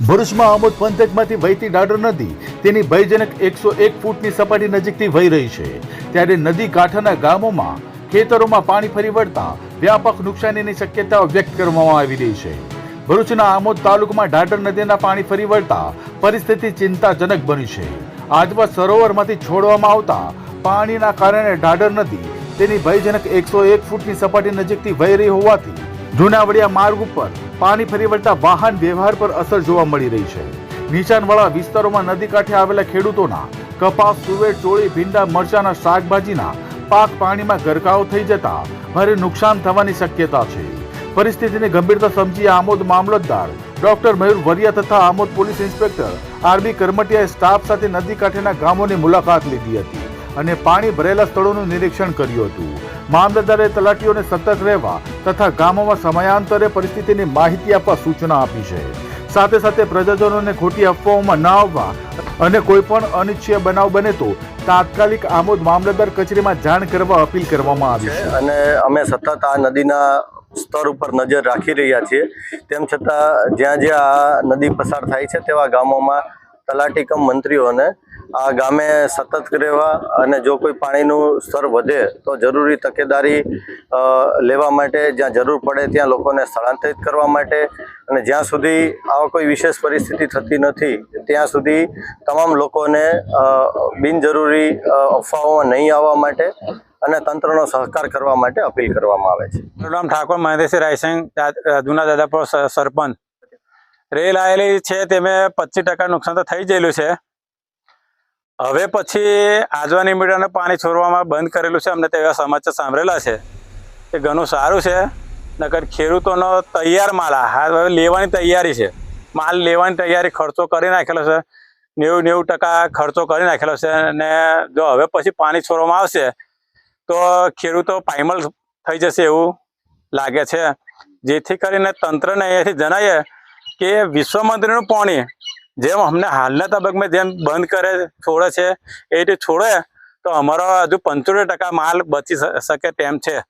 ભરૂચમાં આમોદ પંથકમાંથી વહેતી ડાડર નદી તેની ભયજનક એકસો એક ફૂટની સપાટી નજીકથી વહી રહી છે. ત્યારે નદી કાંઠાના ગામોમાં ખેતરોમાં પાણી ફરી વળતા વ્યાપક નુકસાનીની શક્યતાઓ વ્યક્ત કરવામાં આવી રહી છે. ભરૂચના આમોદ તાલુકામાં ડાડર નદીના પાણી ફરી વળતા પરિસ્થિતિ ચિંતાજનક બની છે. આજવા સરોવરમાંથી છોડવામાં આવતા પાણીના કારણે ડાડર નદી તેની ભયજનક એકસો એક ફૂટની સપાટી નજીકથી વહી રહી હોવાથી જૂનાવડિયા માર્ગ ઉપર પાણી ફરી વળતા વાહન વ્યવહાર પર અસર જોવા મળી રહી છે. નીચાણવાળા વિસ્તારોમાં નદી કાંઠે આવેલા ખેડૂતોના કપાસ, તુવેર, ચોળી, ભીંડા, મરચાના શાકભાજીના પાક પાણીમાં ગરકાવ થઈ જતા ભારે નુકસાન થવાની શક્યતા છે. પરિસ્થિતિની ગંભીરતા સમજી આમોદ મામલતદાર ડોક્ટર મયુર વરિયા તથા Amod police inspector R B કરમટિયાએ staff સાથે નદી કાંઠેના ગામોની મુલાકાત લીધી હતી અને પાણી ભરેલા સ્થળોનું નિરીક્ષણ કર્યું હતું. મામલતદારે તલાટીઓને સતર્ક રહેવા તથા ગામોમાં સમયાંતરે પરિસ્થિતિની માહિતી આપવા સૂચના આપી છે. સાથે સાથે પ્રજાજનોને ખોટી અફવાઓમાં ન આવવા અને કોઈ પણ અનિચ્છનીય બનાવ બને તો તાત્કાલિક આમોદ મામલતદાર કચેરીમાં જાણ કરવા અપીલ કરવામાં આવી છે. અને અમે સતત આ નદીના સ્તર ઉપર નજર રાખી રહ્યા છીએ. તેમ છતાં જ્યાં જ્યાં આ નદી પસાર થાય છે તેવા ગામોમાં તલાટી કમ મંત્રીઓને આ ગામે સતત રહેવા અને જો કોઈ પાણીનું સ્તર વધે તો જરૂરી તકેદારી લેવા માટે, જ્યાં જરૂર પડે ત્યાં લોકોને સ્થળાંતરિત કરવા માટે અને જ્યાં સુધી આવા કોઈ વિશેષ પરિસ્થિતિ થતી નથી, ત્યાં સુધી તમામ લોકોને બિનજરૂરી અફવાઓમાં નહીં આવવા માટે અને તંત્રનો સહકાર કરવા માટે અપીલ કરવામાં આવે છે. મારું નામ ઠાકોર મહેન્દ્રસિંહ રાયસિંહ જૂના દાદાપુર સરપંચ. રેલ આવેલી છે તેમાં પચીસ ટકા નુકસાન તો થઈ ગયેલું છે. હવે પછી આજવાની મીટરને પાણી છોડવામાં બંધ કરેલું છે. અમને તેવા સમાચાર સાંભળેલા છે એ ઘણું સારું છે. નકર ખેડૂતોનો તૈયાર માલ હવે લેવાની તૈયારી છે. માલ લેવાની તૈયારી ખર્ચો કરી નાખેલો છે. નેવું નેવું ટકા ખર્ચો કરી નાખેલો છે અને જો હવે પછી પાણી છોડવામાં આવશે તો ખેડૂતો પાયમલ થઈ જશે એવું લાગે છે. જેથી કરીને તંત્રને અહીંયાથી જણાવીએ કે વિશ્વ મંત્રીનું પાણી, જેમ અમને હાલના તબક્કે જેમ બંધ કરે છોડે છે, એ રીતે છોડે, તો અમારો હજુ પંચોતેર ટકા માલ બચી શકે તેમ છે.